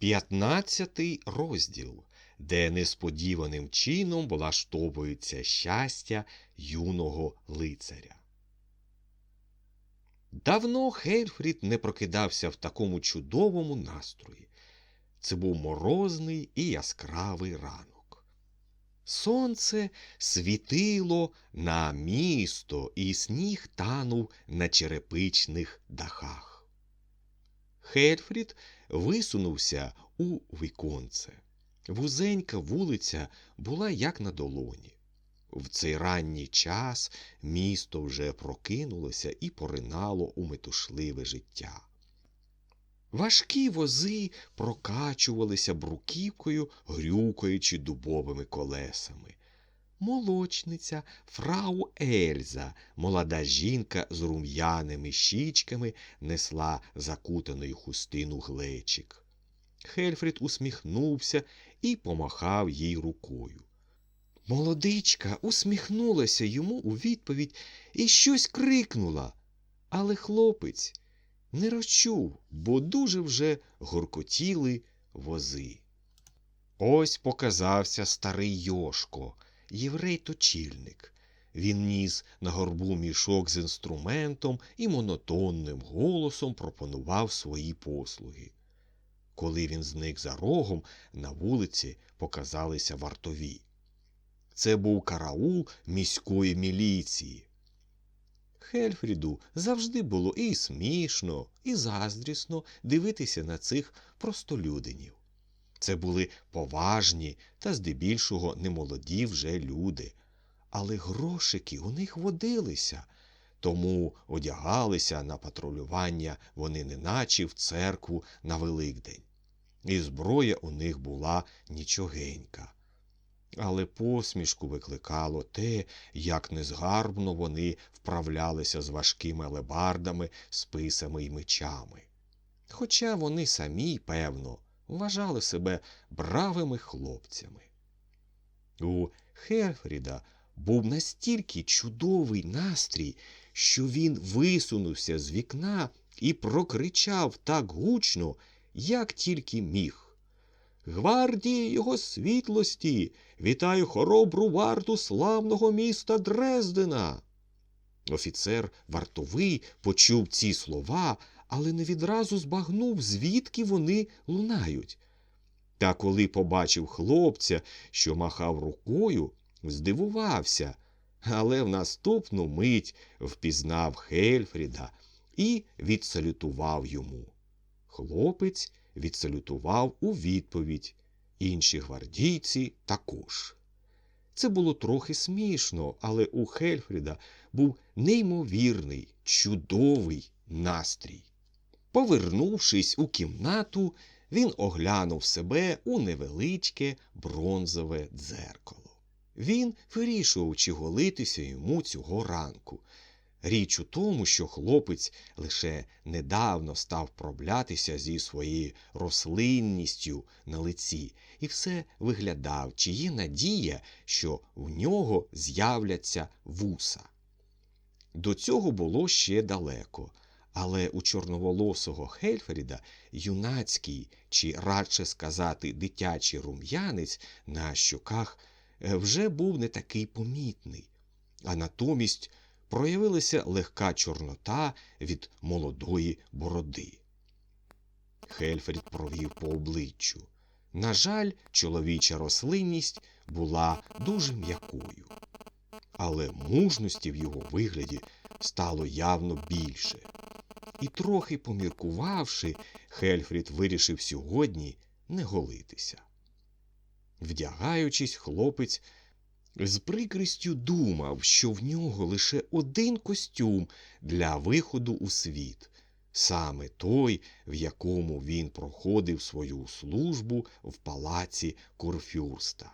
П'ятнадцятий розділ, де несподіваним чином влаштовується щастя юного лицаря. Давно Хельфрід не прокидався в такому чудовому настрої. Це був морозний і яскравий ранок. Сонце світило на місто, і сніг танув на черепичних дахах. Хельфрід висунувся у віконце. Вузенька вулиця була як на долоні. В цей ранній час місто вже прокинулося і поринало у метушливе життя. Важкі вози прокачувалися бруківкою, грюкаючи дубовими колесами. Молочниця фрау Ельза, молода жінка з рум'яними щічками, несла закутаний хустину глечик. Хельфрід усміхнувся і помахав їй рукою. Молодичка усміхнулася йому у відповідь і щось крикнула, але хлопець не розчув, бо дуже вже горкотіли вози. Ось показався старий Йошко, єврей-точільник. Він ніс на горбу мішок з інструментом і монотонним голосом пропонував свої послуги. Коли він зник за рогом, на вулиці показалися вартові. Це був караул міської міліції. Хельфріду завжди було і смішно, і заздрісно дивитися на цих простолюдинів. Це були поважні та здебільшого немолоді вже люди, але грошики у них водилися, тому одягалися на патрулювання вони неначе в церкву на Великдень. І зброя у них була нічогенька. Але посмішку викликало те, як незгарбно вони вправлялися з важкими алебардами, списами й мечами. Хоча вони самі, певно, вважали себе бравими хлопцями. У Херфріда був настільки чудовий настрій, що він висунувся з вікна і прокричав так гучно, як тільки міг. Гвардії його світлості, вітаю хоробру варту славного міста Дрездена. Офіцер вартовий почув ці слова, але не відразу збагнув, звідки вони лунають. Та коли побачив хлопця, що махав рукою, здивувався, але в наступну мить впізнав Хельфріда і відсалютував йому. Хлопець відсалютував у відповідь, інші гвардійці також. Це було трохи смішно, але у Хельфріда був неймовірний, чудовий настрій. Повернувшись у кімнату, він оглянув себе у невеличке бронзове дзеркало. Він вирішував, чи голитися йому цього ранку. Річ у тому, що хлопець лише недавно став проблятися зі своєю рослинністю на лиці, і все виглядав, чи є надія, що в нього з'являться вуса. До цього було ще далеко, але у чорноволосого Хельфріда юнацький, чи радше сказати, дитячий рум'янець на щоках е, вже був не такий помітний, а натомість проявилася легка чорнота від молодої бороди. Хельфрід провів по обличчю. На жаль, чоловіча рослинність була дуже м'якою, але мужності в його вигляді стало явно більше. І, трохи поміркувавши, Хельфрід вирішив сьогодні не голитися. Вдягаючись, хлопець з прикрістю думав, що в нього лише один костюм для виходу у світ, саме той, в якому він проходив свою службу в палаці Курфюрста.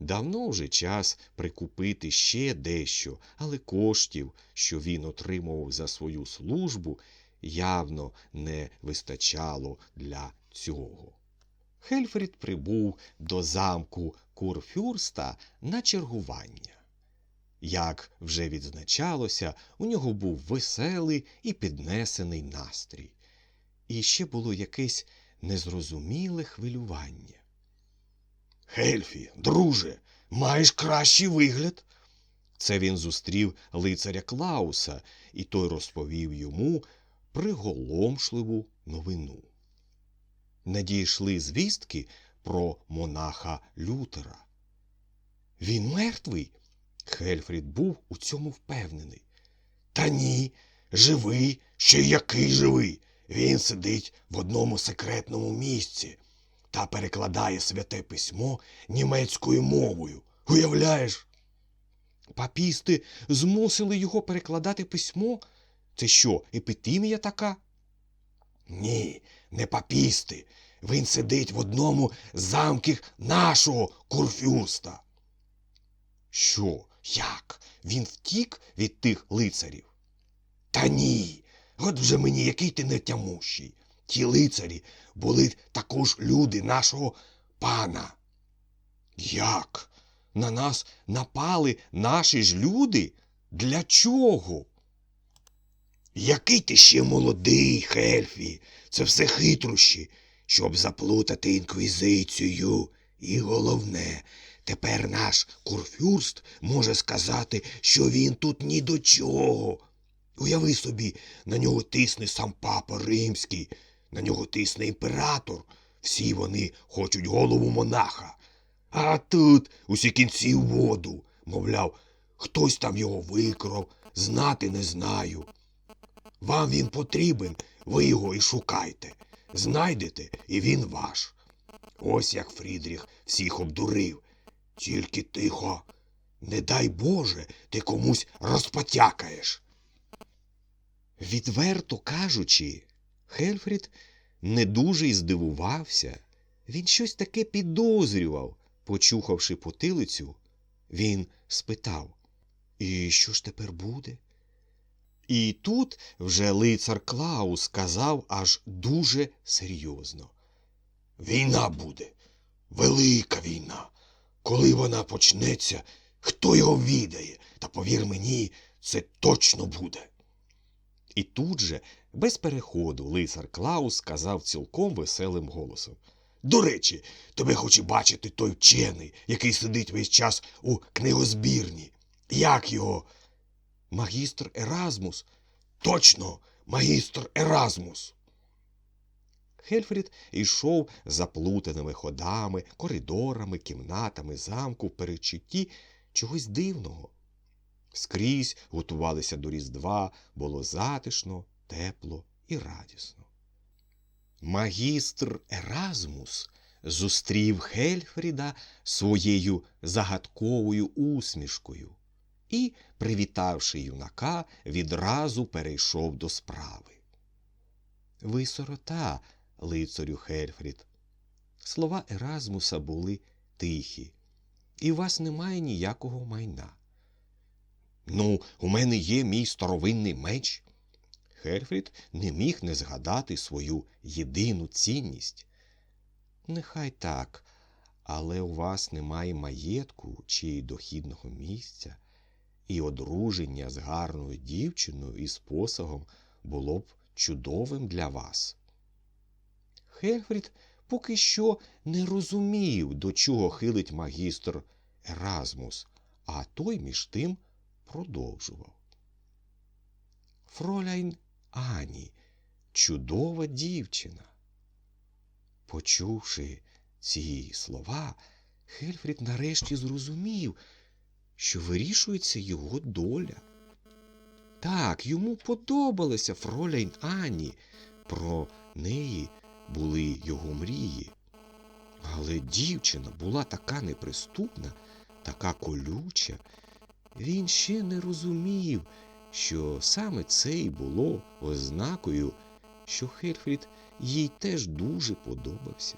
Давно вже час прикупити ще дещо, але коштів, що він отримував за свою службу, явно не вистачало для цього. Хельфрід прибув до замку Курфюрста на чергування. Як вже відзначалося, у нього був веселий і піднесений настрій. І ще було якесь незрозуміле хвилювання. Хельфі, друже, маєш кращий вигляд. Це він зустрів лицаря Клауса, і той розповів йому приголомшливу новину. Надійшли звістки про монаха Лютера. Він мертвий. Хельфрід був у цьому впевнений. Та ні, живий, ще який живий. Він сидить в одному секретному місці та перекладає святе письмо німецькою мовою. Уявляєш? Папісти змусили його перекладати письмо? Це що, епітимія така? Ні, не папісти. Він сидить в одному з замків нашого курфюрста. Що, як? Він втік від тих лицарів? Та ні. От вже мені який ти нетямущий. Ті лицарі були також люди нашого пана. Як? На нас напали наші ж люди? Для чого? Який ти ще молодий, Хельфі. Це все хитрощі, щоб заплутати інквізицію. І головне, тепер наш курфюрст може сказати, що він тут ні до чого. Уяви собі, на нього тисне сам папа римський, на нього тисне імператор. Всі вони хочуть голову монаха. А тут усі кінці воду. Мовляв, хтось там його викрав, знати не знаю. Вам він потрібен, ви його і шукайте. Знайдете, і він ваш. Ось як Фрідріх всіх обдурив. Тільки тихо, не дай Боже, ти комусь розпотякаєш. Відверто кажучи, Хельфрід не дуже й здивувався. Він щось таке підозрював. Почухавши потилицю, він спитав І що ж тепер буде? І тут вже лицар Клаус сказав аж дуже серйозно. Війна буде, велика війна. Коли вона почнеться, хто його відає, та повір мені, це точно буде. І тут же, без переходу, лицар Клаус сказав цілком веселим голосом. До речі, тебе хоче бачити той вчений, який сидить весь час у книгозбірні. Як його? Магістр Еразмус. Точно, магістр Еразмус. Хельфрід йшов заплутаними ходами, коридорами, кімнатами замку в передчутті чогось дивного. Скрізь готувалися до Різдва, було затишно, тепло і радісно. Магістр Еразмус зустрів Хельфріда своєю загадковою усмішкою і, привітавши юнака, відразу перейшов до справи. Ви сирота, лицарю Хельфрід. Слова Еразмуса були тихі, і у вас немає ніякого майна. Ну, у мене є мій старовинний меч. Хельфрід не міг не згадати свою єдину цінність. Нехай так, але у вас немає маєтку чи дохідного місця, і одруження з гарною дівчиною і з посагом було б чудовим для вас. Хельфрід поки що не розумів, до чого хилить магістр Еразмус, а той між тим продовжував. Фроляйн Ані, чудова дівчина. Почувши ці слова, Хельфрід нарешті зрозумів, що вирішується його доля. Так, йому подобалася Фроляйн Ані, про неї були його мрії. Але дівчина була така неприступна, така колюча. Він ще не розумів, що саме це й було ознакою, що Хельфрід їй теж дуже подобався.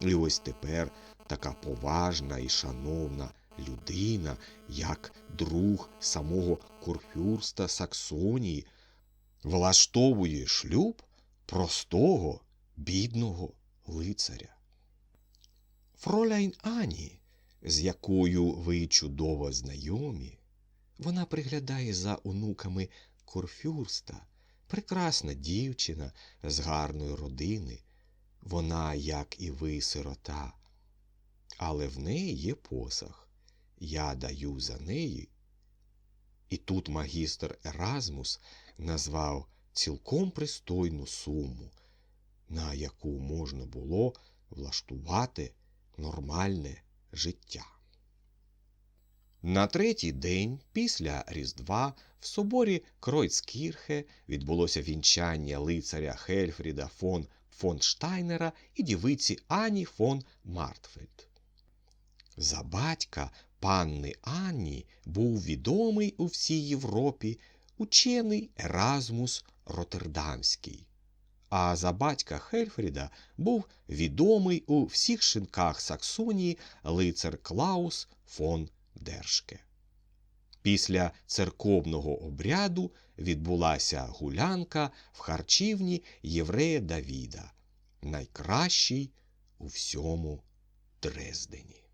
І ось тепер така поважна і шановна людина, як друг самого Курфюрста Саксонії, влаштовує шлюб простого, бідного лицаря. Фроляйн Ані, з якою ви чудово знайомі, вона приглядає за онуками Курфюрста, прекрасна дівчина з гарної родини. Вона, як і ви, сирота, але в неї є посах. Я даю за неї. І тут магістр Еразмус назвав цілком пристойну суму, на яку можна було влаштувати нормальне життя. На третій день після Різдва в соборі Кройцкірхе відбулося вінчання лицаря Хельфріда фон Фонштайнера і дівиці Ані фон Мартфельд. За батька панни Анні був відомий у всій Європі учений Еразмус Роттердамський, а за батька Хельфріда був відомий у всіх шинках Саксонії лицар Клаус фон Дершке. Після церковного обряду відбулася гулянка в харчівні єврея Давіда, найкращий у всьому Дрездені.